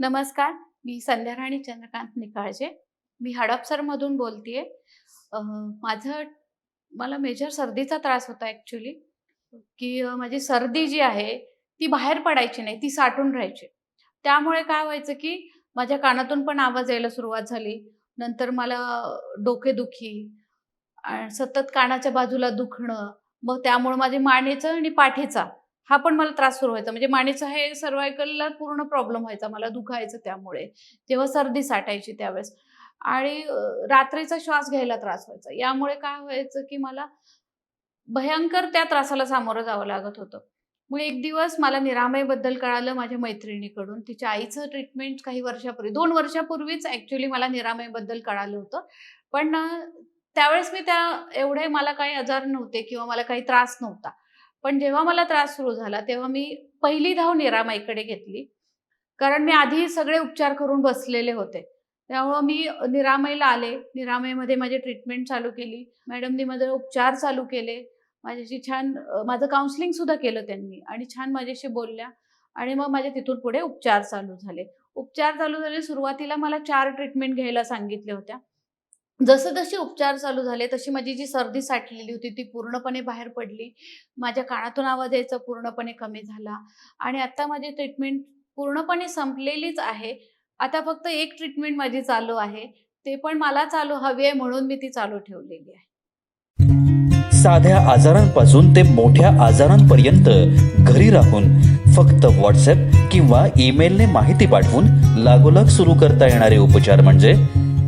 नमस्कार मी संध्याराणी चंद्रकांत निकाळजे. मी हडपसरमधून बोलतेय. माझं मला मेजर सर्दीचा त्रास होता ॲक्च्युली की माझी सर्दी जी आहे ती बाहेर पडायची नाही ती साठून राहायची. त्यामुळे काय व्हायचं की माझ्या कानातून पण आवाज यायला सुरुवात झाली. नंतर मला डोकेदुखी सतत कानाच्या बाजूला दुखणं. मग त्यामुळे माझे मानेचं आणि पाठीचा हा पण मला त्रास सुरू व्हायचा. म्हणजे मानेचा हे सर्वायकलला पूर्ण प्रॉब्लेम व्हायचा मला दुखायचं त्यामुळे. जेव्हा सर्दी साठायची त्यावेळेस. आणि रात्रीचा श्वास घ्यायला त्रास व्हायचा. यामुळे काय व्हायचं की मला भयंकर त्या त्रासाला सामोरं जावं लागत होतं. मग एक दिवस मला निरामयबद्दल कळालं माझ्या मैत्रिणीकडून. तिच्या आईचं ट्रीटमेंट काही वर्षापूर्वी दोन वर्षापूर्वीच ॲक्च्युली मला निरामयबद्दल कळालं होतं. पण त्यावेळेस मी त्या एवढे मला काही आजार नव्हते किंवा मला काही त्रास नव्हता. पण जेव्हा मला त्रास सुरू झाला तेव्हा मी पहिली धाव निरामाईकडे घेतली. कारण मी आधी सगळे उपचार करून बसलेले होते. त्यामुळं मी निरामयला आले. निरामयमध्ये माझी ट्रीटमेंट चालू केली. मॅडमनी माझे उपचार चालू केले. माझ्याशी छान माझं काउन्सिलिंग सुद्धा केलं त्यांनी आणि छान माझ्याशी बोलल्या आणि मग माझे तिथून पुढे उपचार चालू झाले. उपचार चालू झाले सुरुवातीला मला चार ट्रीटमेंट घ्यायला सांगितल्या होत्या. जसं जसे उपचार चालू झाले तशी माझी जी सर्दी साठलेली होती ती पूर्णपणे बाहेर पडली. माझ्या कानातून आवाज यायचा पूर्णपणे कमी झाला. आणि आता माझी ट्रीटमेंट पूर्णपणे संपलेलीच आहे. आता फक्त एक ट्रीटमेंट माझी चालू आहे. ते पण मला चालू हवी आहे म्हणून मी ती चालू ठेवलेली आहे. साध्या आजारांपासून ते मोठ्या आजारांपर्यंत घरी राहून फक्त व्हॉट्सअप किंवा ईमेलने माहिती पाठवून लागोलाग सुरू करता येणारे उपचार म्हणजे